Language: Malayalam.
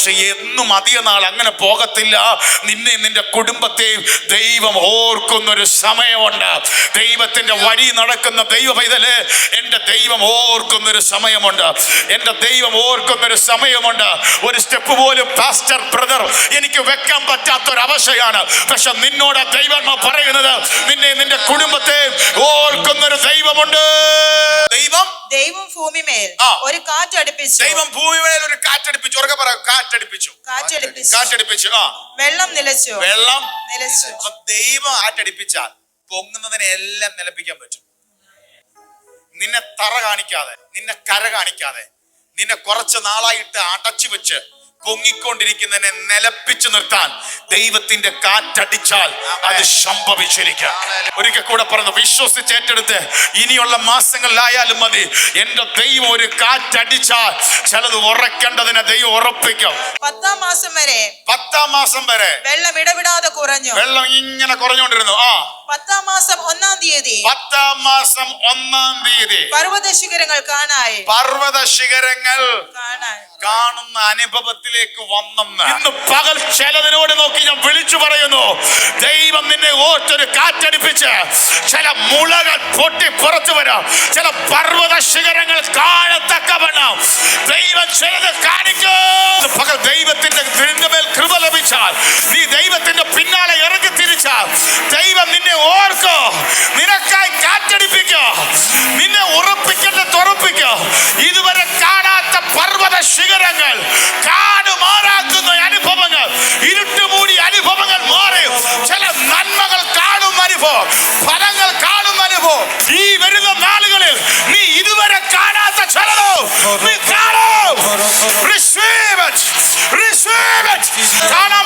പക്ഷെ എന്നും അധിക നാൾ അങ്ങനെ പോകത്തില്ല. നിന്നെ നിന്റെ കുടുംബത്തെയും ദൈവം ഓർക്കുന്ന ഒരു സമയമുണ്ട്. ദൈവത്തിന്റെ വഴി നടക്കുന്ന ദൈവ പൈതൽ എന്റെ ദൈവം ഓർക്കുന്ന ഒരു സമയമുണ്ട്. എന്റെ ദൈവം ഓർക്കുന്ന ഒരു സമയമുണ്ട്. ഒരു സ്റ്റെപ്പ് പോലും പാസ്റ്റർ ബ്രദർ എനിക്ക് വെക്കാൻ പറ്റാത്ത ഒരു അവസ്ഥയാണ് പക്ഷെ നിന്നോട് ദൈവം പറയുന്നത് നിന്നെ നിന്റെ കുടുംബത്തെ ഓർക്കുന്ന ഒരു ദൈവമുണ്ട്. ദൈവം ഭൂമിമേൽ ഒരു കാറ്റ് അടിപ്പിച്ചു ദൈവം ഭൂമിമേൽ ഒരു കാറ്റടിപ്പിച്ചു. ഉറക്കെ പറ കാറ്റടിപ്പിച്ചു. കാറ്റടുപ്പിച്ചു. കാറ്റടിപ്പിച്ചു ആ. വെള്ളം നിലച്ചു. വെള്ളം നിലച്ചു. അപ്പൊ ദൈവം കാറ്റടിപ്പിച്ചാൽ പൊങ്ങുന്നതിനെ എല്ലാം നിലപ്പിക്കാൻ പറ്റും. നിന്നെ തറ കാണിക്കാതെ നിന്നെ കര കാണിക്കാതെ നിന്നെ കുറച്ച് നാളായിട്ട് അടച്ചു വെച്ച് പൊങ്ങിക്കൊണ്ടിരിക്കുന്നതിനെ നിലപ്പിച്ചു നിർത്താൻ ദൈവത്തിന്റെ കാറ്റടിച്ചാൽ അത് സംഭവിച്ചിരിക്കാം. ഒരിക്കൽ കൂടെ പറഞ്ഞു വിശ്വസിച്ച് ഏറ്റെടുത്ത് ഇനിയുള്ള മാസങ്ങളിലായാലും മതി. എന്റെ ദൈവം ഒരു കാറ്റടിച്ചാൽ ചിലത് ഉറക്കേണ്ടതിനെ ദൈവം ഉറപ്പിക്കും. പത്താം മാസം വരെ പത്താം മാസം വരെ വെള്ളം ഇടവിടാതെ കുറഞ്ഞു. വെള്ളം ഇങ്ങനെ കുറഞ്ഞുകൊണ്ടിരുന്നു. ആ. പത്താം മാസം ഒന്നാം തീയതി പത്താം മാസം ഒന്നാം തീയതി പർവത ശിഖരങ്ങൾ കാണായി പർവത ശിഖരങ്ങൾ കാണായി അനുഭവത്തിലേക്ക് വന്നെന്ന്. ഇന്ന് പകൽ ചിലതിനോട് നോക്കി ഞാൻ വിളിച്ചു പറയുന്നു. ദൈവം നിന്നെ ഓറ്റൊരു കാറ്റടിപ്പിച്ച് ചില മുളകൾ പൊട്ടി പുറത്തു വരാം. ചില പർവത ശിഖരങ്ങൾ കാണത്തക്കവണ്ണം ദൈവം ചിലത് കാണിക്കും. പകൽ ദൈവത്തിന്റെ മേൽ കൃപ ലഭിച്ചാൽ നീ ദൈവത്തിന്റെ പിന്നാലെ ഇറങ്ങി തിരിച്ചാൽ ദൈവം നിന്നെ ഓർക്കോ. ശിഖരങ്ങൾ കാണുമാറാക്കുന്ന അനുഭവങ്ങൾ ഇരുട്ടുമൂടി അനുഭവങ്ങൾ മാറി ചില നന്മകൾ കാണും അനുഭവം ഫലങ്ങൾ കാണും അനുഭവം ഈ വരുന്ന നാളുകളിൽ നീ ഇതുവരെ കാണാത്ത ചിലതോ നീ കാണും റിസീവ് it. റിസീവ്. കാണാൻ